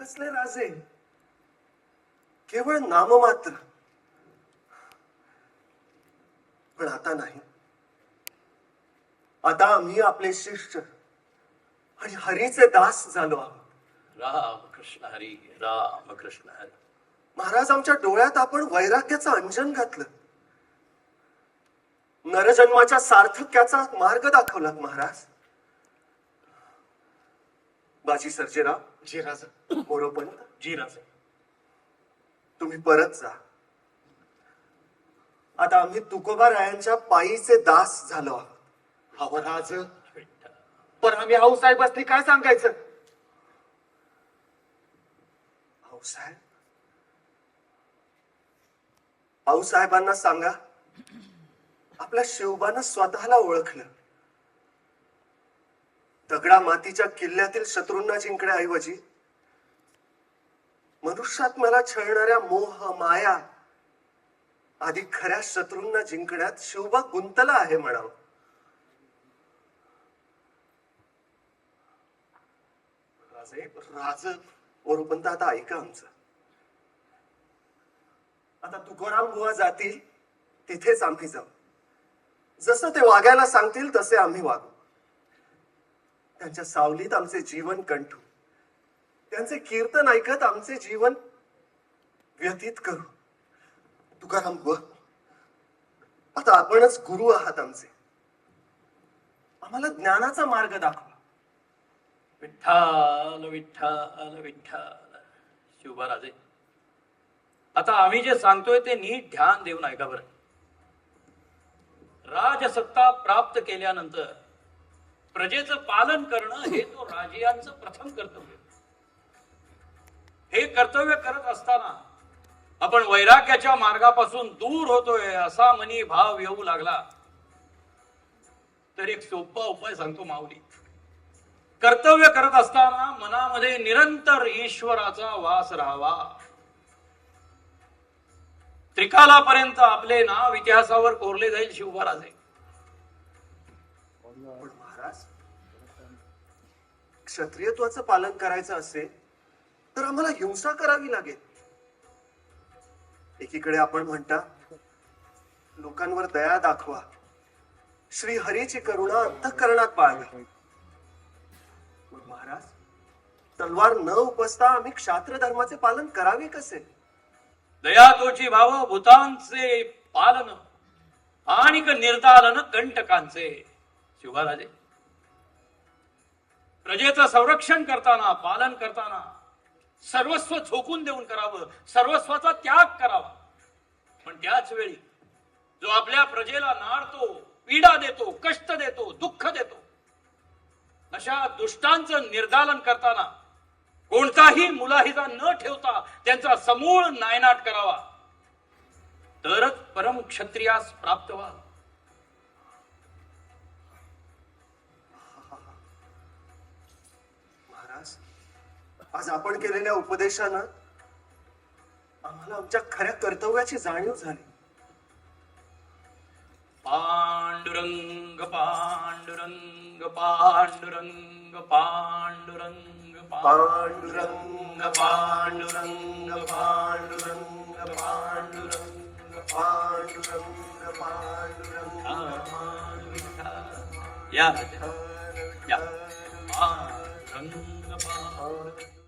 कसले राजे केवळ नाममात्र पण आता नाही. आता आम्ही आपले शिष्य आणि हरीचे दास झालो आहोत. राम कृष्ण हरी राम कृष्ण हरी. महाराज आमच्या डोळ्यात आपण वैराग्याचं अंजन घातलं. नरजन्माच्या सार्थक्याचा मार्ग दाखवलात महाराज. बाजी सर्जेराव जी राजा मोरोपंत जी राजा तुम्ही परत जा. आता आम्ही तुकोबा रायांच्या पायीचे दास झालो आहोत. हवं राज. पण आम्ही आऊसाहेब असते काय सांगायचं? भाऊसाहेब भाऊसाहेबांना सांगा. आपल्या शिवबानं स्वतःला ओळखलं. दगडा मातीच्या किल्ल्यातील शत्रूंना जिंकण्याऐवजी मनुष्यात मला छळणाऱ्या मोह माया आधी खऱ्या शत्रूंना जिंकण्यात शिवबा गुंतला आहे म्हणावं. राज वरूपंत आता ऐका आमचं. आता तुकोराम बुवा जातील तिथेच आम्ही जाऊ. जसं ते वागायला सांगतील तसे आम्ही वागू. त्यांच्या सावलीत आमचे जीवन कंठू. त्यांचे कीर्तन ऐकत आमचे जीवन व्यतीत करू. तुकाराम आता आपणच गुरु आहात आमचे. आम्हाला ज्ञानाचा मार्ग दाखवा. विठ्ठल विठ्ठल विठ्ठल. शिवबाराजे आता आम्ही जे सांगतोय ते नीट ध्यान देऊन ऐका बरं. राजसत्ता प्राप्त केल्यानंतर प्रजेचं पालन करणं हे तो राजियांचं प्रथम कर्तव्य. हे कर्तव्य करत असताना आपण वैराग्याच्या मार्गापासून दूर होतोय असा मनी भाव येऊ लागला. तर एक सोपा उपाय सांगतो माऊली. कर्तव्य करत असताना मनामध्ये निरंतर ईश्वराचा वास राहावा. त्रिकालापर्यंत आपले नाव इतिहासावर कोरले जाईल शिवबाराजे महाराज. क्षत्रियत्वाचं पालन करायचं असेल तर आम्हाला हिंसा करावी लागेल. एकीकडे आपण म्हणता लोकांवर दया दाखवा. श्री हरीची करुणा अंतःकरणात पाळवी मग महाराज तलवार न उपसता आम्ही क्षात्र धर्माचे पालन करावे कसे? दया तोची भाव भूतांचे पालन आणि निर्दालन कंटकांचे. शिवबाराजे प्रजेचं संरक्षण करताना पालन करताना सर्वस्व झोकून देऊन करावं सर्वस्वाचा त्याग करावा. पण त्याच वेळी जो आपल्या प्रजेला नाडतो पीडा देतो कष्ट देतो दुःख देतो अशा दुष्टांचं निर्दालन करताना कोणताही मुलाहिजा न ठेवता त्यांचा समूळ नायनाट करावा. तरच परम क्षत्रियास प्राप्त व्हा महाराज आज आपण केलेल्या उपदेशानं आम्हाला आमच्या खऱ्या कर्तव्याची जाणीव झाली पांडुरंग पांडुरंग पांडुरंग पांडुरंग पांडुरंग पांडुरंग पांडुरंग पांडुरंग पांडुरंग पांडुरंग या Oh.